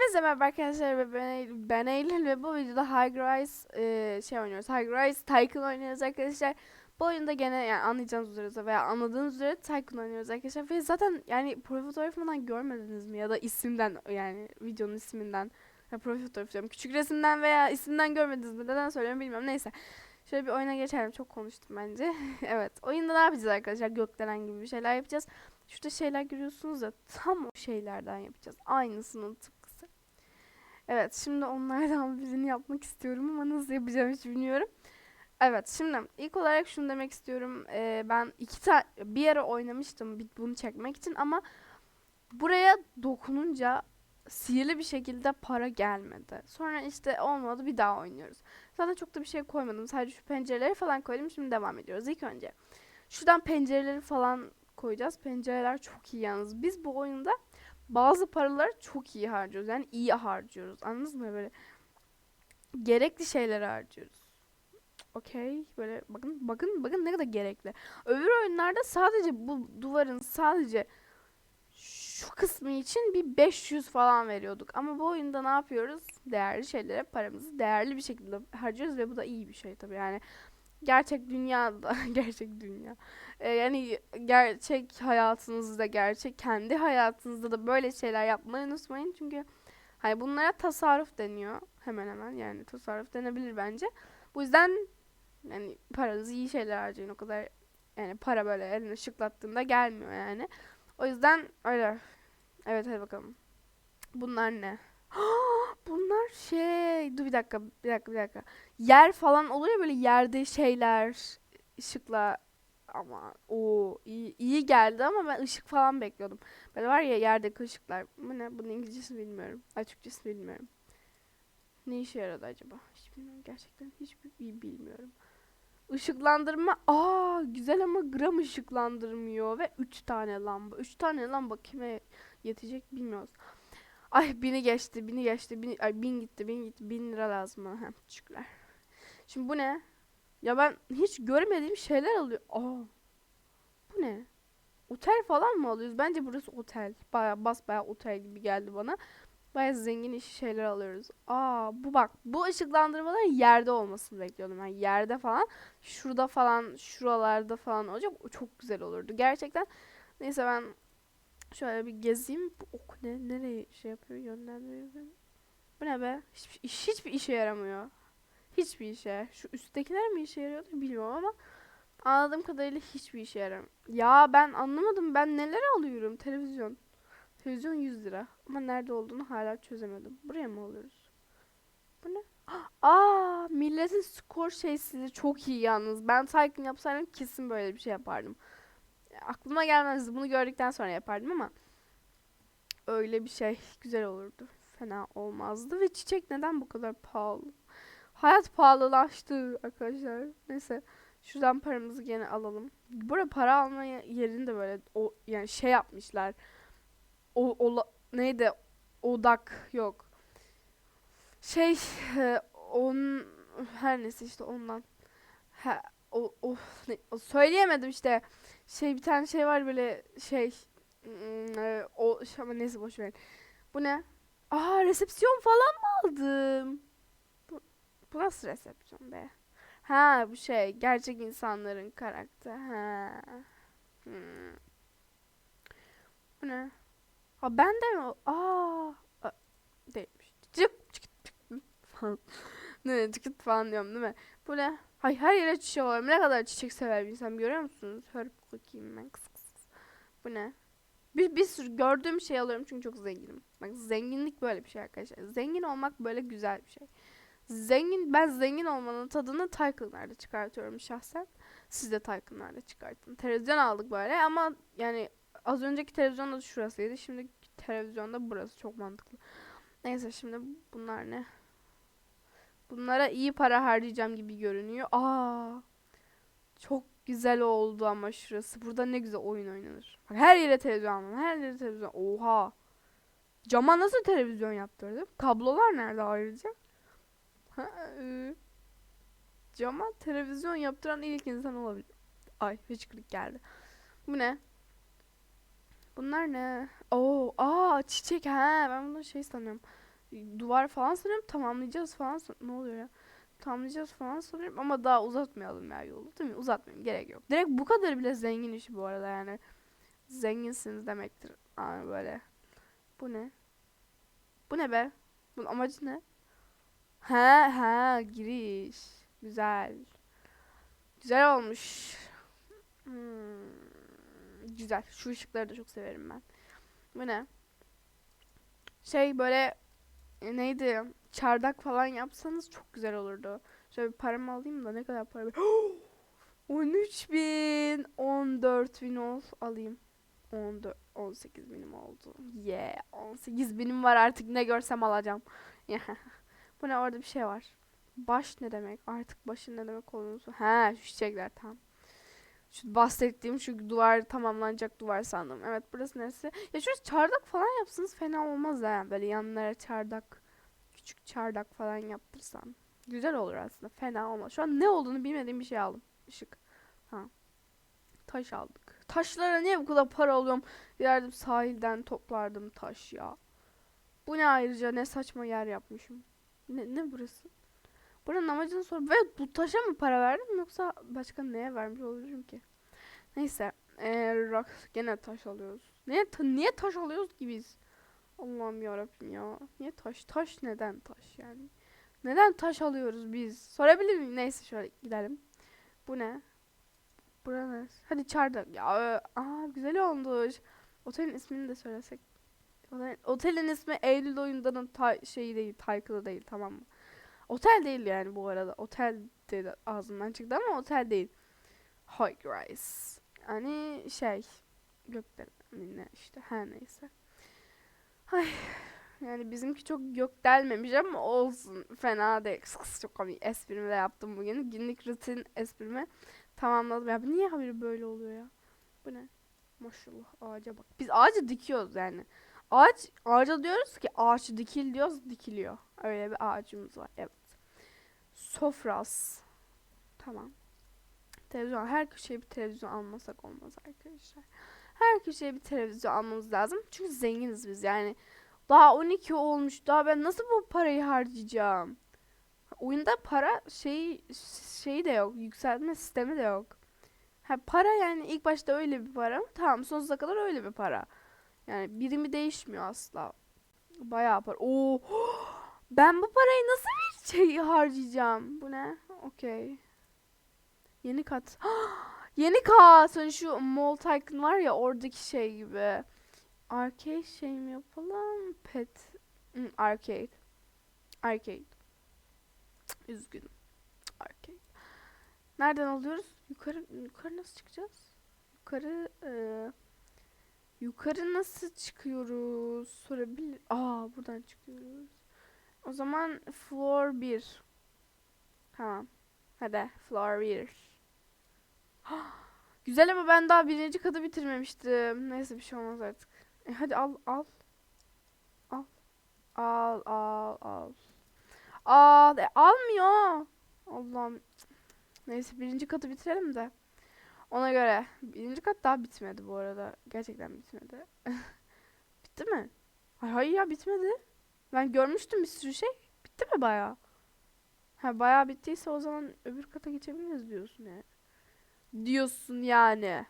Hepinize merhaba arkadaşlar ve ben, ben Eylül ve bu videoda High Rise e, şey oynuyoruz. High Rise Tycoon oynuyoruz arkadaşlar. Bu oyunda gene yani anlayacağınız üzere veya anladığınız üzere Tycoon oynuyoruz arkadaşlar. Ve zaten yani profil fotoğrafından görmediniz mi ya da isimden yani videonun isminden ya profil fotoğrafı diyorum. Küçük resimden veya isimden görmediniz mi? Neden söylüyorum bilmiyorum. Neyse. Şöyle bir oyuna geçelim. Çok konuştum bence. evet. Oyunda ne yapacağız arkadaşlar? Gökdelen gibi bir şeyler yapacağız. Şurada şeyler görüyorsunuz ya tam o şeylerden yapacağız. Aynısının tıpkısı. Evet şimdi onlardan birini yapmak istiyorum ama nasıl yapacağım hiç bilmiyorum. Evet şimdi ilk olarak şunu demek istiyorum. Ee, ben iki tane bir ara oynamıştım bunu çekmek için ama buraya dokununca sihirli bir şekilde para gelmedi. Sonra işte olmadı bir daha oynuyoruz. Zaten çok da bir şey koymadım. Sadece şu pencereleri falan koydum. Şimdi devam ediyoruz. İlk önce şuradan pencereleri falan koyacağız. Pencereler çok iyi yalnız. Biz bu oyunda bazı paraları çok iyi harcıyoruz. Yani iyi harcıyoruz. Anladınız mı? Böyle gerekli şeyleri harcıyoruz. Okey. Böyle bakın bakın bakın ne kadar gerekli. Öbür oyunlarda sadece bu duvarın sadece şu kısmı için bir 500 falan veriyorduk. Ama bu oyunda ne yapıyoruz? Değerli şeylere paramızı değerli bir şekilde harcıyoruz ve bu da iyi bir şey tabii. Yani gerçek dünyada gerçek dünya. Ee, yani gerçek hayatınızda, gerçek kendi hayatınızda da böyle şeyler yapmayı unutmayın. Çünkü hani bunlara tasarruf deniyor. Hemen hemen yani tasarruf denebilir bence. Bu yüzden yani paranızı iyi şeyler harcayın. O kadar yani para böyle elini şıklattığında gelmiyor yani. O yüzden öyle. Evet hadi bakalım. Bunlar ne? Bunlar şey. Dur bir dakika, bir dakika, bir dakika. Yer falan oluyor böyle yerde şeyler ışıkla ama o iyi, iyi geldi ama ben ışık falan bekliyordum. Böyle var ya yerdeki ışıklar. Bu ne? Bunun İngilizcesini bilmiyorum. Türkçesini bilmiyorum. Ne işe yaradı acaba? Hiç bilmiyorum. Gerçekten hiçbir iyi bilmiyorum. Işıklandırma. Aa güzel ama gram ışıklandırmıyor ve 3 tane lamba. 3 tane lamba kime yetecek bilmiyoruz. Ay bini geçti, bini geçti, bini, ay bin gitti, bin gitti, bin lira lazım bana. Hem teşekkürler. Şimdi bu ne? Ya ben hiç görmediğim şeyler alıyor. Aa. Bu ne? Otel falan mı alıyoruz? Bence burası otel. Baya bas baya otel gibi geldi bana. Baya zengin işi şeyler alıyoruz. Aa bu bak bu ışıklandırmaların yerde olmasını bekliyordum. Yani yerde falan şurada falan şuralarda falan olacak. O çok güzel olurdu. Gerçekten. Neyse ben şöyle bir gezeyim. Bu ok ne? Nereye şey yapıyor? Yönlendiriyor beni. Bu ne be? Hiçbir, iş- hiçbir işe yaramıyor. Hiçbir işe. Şu üsttekiler mi işe yarıyor bilmiyorum ama anladığım kadarıyla hiçbir işe yaramıyor. Ya ben anlamadım. Ben neler alıyorum? Televizyon. Televizyon 100 lira. Ama nerede olduğunu hala çözemedim. Buraya mı alıyoruz? Bu ne? Aa, milletin skor şeysi çok iyi yalnız. Ben Tycoon yapsaydım kesin böyle bir şey yapardım. Aklıma gelmezdi. Bunu gördükten sonra yapardım ama öyle bir şey güzel olurdu. Fena olmazdı ve çiçek neden bu kadar pahalı? Hayat pahalılaştı arkadaşlar. Neyse. Şuradan paramızı gene alalım. Burada para alma ye- yerini de böyle o yani şey yapmışlar. O ola, neydi? Odak yok. Şey e, on her neyse işte ondan. Ha, o, o, ne- o söyleyemedim işte. Şey bir tane şey var böyle şey e, o ama neyse boş ver. Bu ne? Aa resepsiyon falan mı aldım? Bu, bu nasıl resepsiyon be? Ha bu şey gerçek insanların karakteri. Ha. Hmm. Bu ne? Ha ben de mi? Aa, a- değilmiş. Çık çık çık falan. Ne çık falan diyorum değil mi? Bu ne? Hay her yere çiçek alıyorum. Ne kadar çiçek sever bir insan görüyor musunuz? Hörp bakayım ben. Kıs kıs kıs. Bu ne? Bir, bir sürü gördüğüm şey alıyorum çünkü çok zenginim. Bak zenginlik böyle bir şey arkadaşlar. Zengin olmak böyle güzel bir şey. Zengin ben zengin olmanın tadını Tycoon'larda çıkartıyorum şahsen. Siz de Tycoon'larda çıkartın. Televizyon aldık böyle ama yani az önceki televizyon da şurasıydı. Şimdi televizyonda burası çok mantıklı. Neyse şimdi bunlar ne? Bunlara iyi para harcayacağım gibi görünüyor. Aa! Çok güzel oldu ama şurası. Burada ne güzel oyun oynanır. Her yere televizyon almam. Her yere televizyon. Oha! Cama nasıl televizyon yaptırdım? Kablolar nerede ayrıca? Ha, e, cama televizyon yaptıran ilk insan olabilir. Ay hıçkırık geldi. Bu ne? Bunlar ne? Oo, aa çiçek ha. Ben bunu şey sanıyorum. Duvar falan sanıyorum tamamlayacağız falan san- ne oluyor ya? Tamamlayacağız falan sanıyorum ama daha uzatmayalım ya yolu değil mi? Uzatmayayım gerek yok. Direkt bu kadar bile zengin işi bu arada yani. Zenginsiniz demektir. Yani böyle. Bu ne? Bu ne be? Bunun amacı ne? Ha ha giriş. Güzel. Güzel olmuş. Hmm, güzel. Şu ışıkları da çok severim ben. Bu ne? Şey böyle neydi? Çardak falan yapsanız çok güzel olurdu. Şöyle bir paramı alayım da ne kadar para? 13 bin, 14 bin ol alayım. 14, 18 binim oldu. Yeah, 18 binim var artık ne görsem alacağım. Bu ne orada bir şey var. Baş ne demek? Artık başın ne demek olduğunu He şu çiçekler tamam. Şu bahsettiğim şu duvar tamamlanacak duvar sandım. Evet burası neresi? Ya şurası çardak falan yapsanız fena olmaz ha. Böyle yanlara çardak, küçük çardak falan yaptırsam. Güzel olur aslında. Fena olmaz. Şu an ne olduğunu bilmediğim bir şey aldım. Işık. Ha. Taş aldık. Taşlara niye bu kadar para alıyorum? Giderdim sahilden toplardım taş ya. Bu ne ayrıca ne saçma yer yapmışım. Ne, ne burası? Buranın amacını sor. Ve bu taşa mı para verdim yoksa başka neye vermiş olabilirim ki? Neyse. Ee, rock, gene taş alıyoruz. Niye, ta- niye taş alıyoruz ki biz? Allah'ım yarabbim ya. Niye taş? Taş neden taş yani? Neden taş alıyoruz biz? Sorabilir miyim? Neyse şöyle gidelim. Bu ne? Bura neresi? Hadi çardak. Ya aa güzel olmuş. Otelin ismini de söylesek. Otelin, otelin ismi Eylül oyundanın ta- şeyi değil, title'ı değil tamam mı? Otel değil yani bu arada. Otel dedi ağzımdan çıktı ama otel değil. High Rise. Yani şey gökdelen ne işte her neyse. Ay yani bizimki çok gök delmemiş ama olsun. Fena değil. Kıs çok komik. Esprimi de yaptım bugün. Günlük rutin esprimi tamamladım. Ya niye haberi böyle oluyor ya? Bu ne? Maşallah ağaca bak. Biz ağacı dikiyoruz yani. Ağaç, ağaca diyoruz ki ağaç dikil diyoruz dikiliyor. Öyle bir ağacımız var. Evet. Sofras. Tamam. Televizyon. Her köşeye bir televizyon almasak olmaz arkadaşlar. Her köşeye bir televizyon almamız lazım. Çünkü zenginiz biz yani. Daha 12 olmuş. Daha ben nasıl bu parayı harcayacağım? Oyunda para şey şeyi de yok. Yükseltme sistemi de yok. Ha, para yani ilk başta öyle bir para. Tamam sonsuza kadar öyle bir para. Yani birimi değişmiyor asla. Bayağı para. Oo. Ben bu parayı nasıl şey harcayacağım? Bu ne? Okey. Yeni kat. Yeni kat. Hani şu Mall Tycoon var ya oradaki şey gibi. Arcade şey mi yapalım? Pet. Hmm, arcade. Arcade. Üzgünüm. Arcade. Nereden alıyoruz? Yukarı yukarı nasıl çıkacağız? Yukarı eee, yukarı nasıl çıkıyoruz? Sorabilir. Aa buradan çıkıyoruz. O zaman floor 1. Tamam. Hadi floor 1. Güzel ama ben daha birinci katı bitirmemiştim. Neyse bir şey olmaz artık. E hadi al al. Al. Al al al. Al. E, almıyor. Allah'ım. Neyse birinci katı bitirelim de. Ona göre. Birinci kat daha bitmedi bu arada. Gerçekten bitmedi. Bitti mi? Ay hayır ya bitmedi. Ben görmüştüm bir sürü şey. Bitti mi bayağı? Ha bayağı bittiyse o zaman öbür kata geçebiliriz diyorsun yani. Diyorsun yani.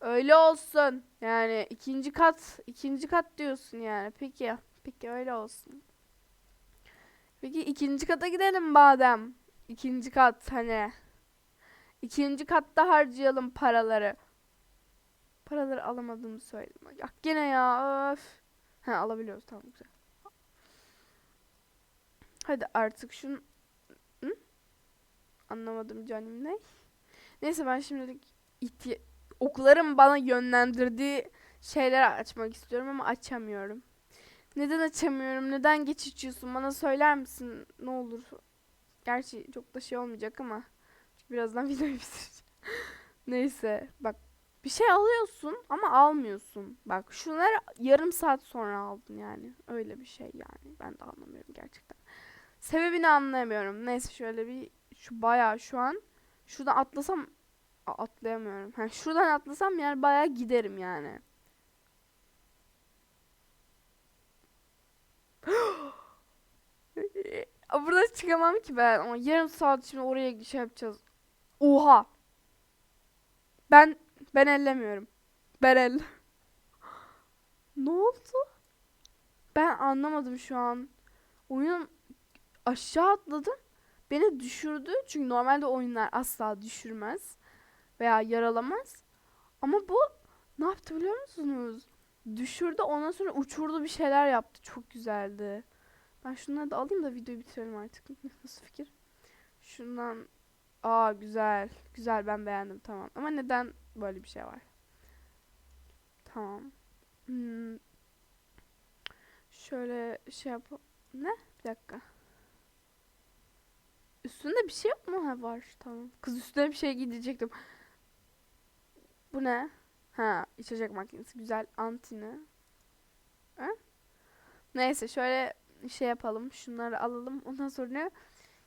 Öyle olsun. Yani ikinci kat, ikinci kat diyorsun yani. Peki, peki öyle olsun. Peki ikinci kata gidelim madem. İkinci kat hani. İkinci katta harcayalım paraları. Paraları alamadığımı söyledim. Ya gene ya öf. Ha alabiliyoruz tamam güzel. Hadi artık şunu... Hı? Anlamadım canım ne? Neyse ben şimdilik ihtiya- okların bana yönlendirdiği şeyler açmak istiyorum ama açamıyorum. Neden açamıyorum? Neden geçiyorsun? Bana söyler misin? Ne olur. Gerçi çok da şey olmayacak ama. Birazdan videoyu bitireceğim. Neyse bak bir şey alıyorsun ama almıyorsun. Bak şunları yarım saat sonra aldın yani. Öyle bir şey yani. Ben de anlamıyorum gerçekten. Sebebini anlayamıyorum. Neyse şöyle bir şu bayağı şu an şuradan atlasam atlayamıyorum. Ha, şuradan atlasam yani bayağı giderim yani. Ya burada çıkamam ki ben ama yarım saat şimdi oraya şey yapacağız. Oha. Ben ben ellemiyorum. Ben el. ne oldu? Ben anlamadım şu an. Oyun aşağı atladım. Beni düşürdü. Çünkü normalde oyunlar asla düşürmez veya yaralamaz. Ama bu ne yaptı biliyor musunuz? Düşürdü ondan sonra uçurdu bir şeyler yaptı. Çok güzeldi. Ben şunları da alayım da videoyu bitirelim artık. Nasıl fikir? Şundan Aa güzel. Güzel ben beğendim tamam. Ama neden böyle bir şey var? Tamam. Hmm. Şöyle şey yap. Ne? Bir dakika. Üstünde bir şey yok mu? Ha var. Tamam. Kız üstüne bir şey giyecektim. Bu ne? Ha, içecek makinesi. Güzel. Antini. Ha? Neyse şöyle şey yapalım. Şunları alalım. Ondan sonra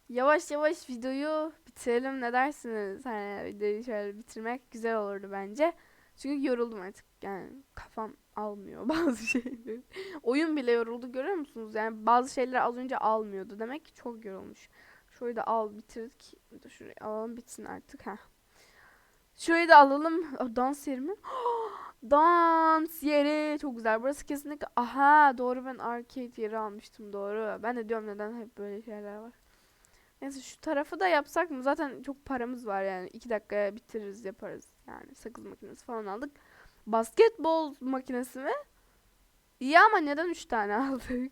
yavaş yavaş videoyu bitirelim. Ne dersiniz? Hani videoyu şöyle bitirmek güzel olurdu bence. Çünkü yoruldum artık. Yani kafam almıyor bazı şeyleri. Oyun bile yoruldu görüyor musunuz? Yani bazı şeyler az önce almıyordu. Demek ki çok yorulmuş. Şurayı da al bitirdik. Dur şurayı alalım bitsin artık. Heh. Şurayı da alalım. Aa, dans yeri mi? dans yeri. Çok güzel. Burası kesinlikle. Aha doğru ben arcade yeri almıştım doğru. Ben de diyorum neden hep böyle şeyler var. Neyse şu tarafı da yapsak mı? Zaten çok paramız var yani. iki dakikaya bitiririz yaparız. Yani sakız makinesi falan aldık. Basketbol makinesi mi? İyi ama neden üç tane aldık?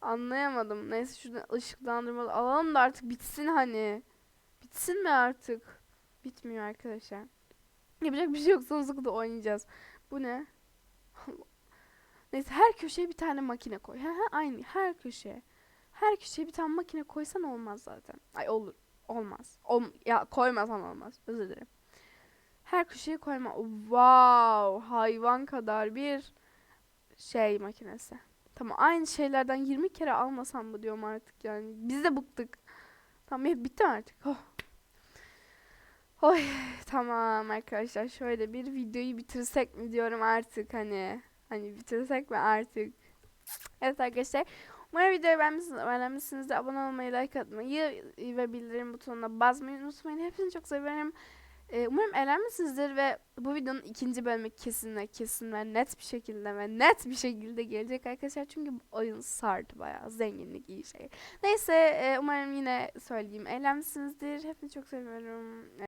Anlayamadım. Neyse şuradan ışıklandırmalı alalım da artık bitsin hani. Bitsin mi artık? Bitmiyor arkadaşlar. Yapacak bir şey yok. Sonsuza kadar oynayacağız. Bu ne? Neyse her köşeye bir tane makine koy. Ha, ha, aynı her köşeye. Her köşeye bir tane makine koysan olmaz zaten. Ay olur. Olmaz. Ol ya koymasan olmaz. Özür dilerim. Her köşeye koyma. Wow, hayvan kadar bir şey makinesi. Tamam aynı şeylerden 20 kere almasam mı diyorum artık yani. Biz de bıktık. Tamam hep bitti artık. Oh. Oy tamam arkadaşlar şöyle bir videoyu bitirsek mi diyorum artık hani. Hani bitirsek mi artık. Evet arkadaşlar. Umarım videoyu beğenmişsiniz. Beğenmişsinizdir. Abone olmayı, like atmayı ve bildirim butonuna basmayı unutmayın. Hepinizi çok severim. Ee, umarım eğlenmişsinizdir ve bu videonun ikinci bölümü kesin ve kesin ve net bir şekilde ve net bir şekilde gelecek arkadaşlar. Çünkü oyun sardı bayağı. Zenginlik iyi şey. Neyse e, umarım yine söyleyeyim eğlenmişsinizdir. Hepinizi çok seviyorum.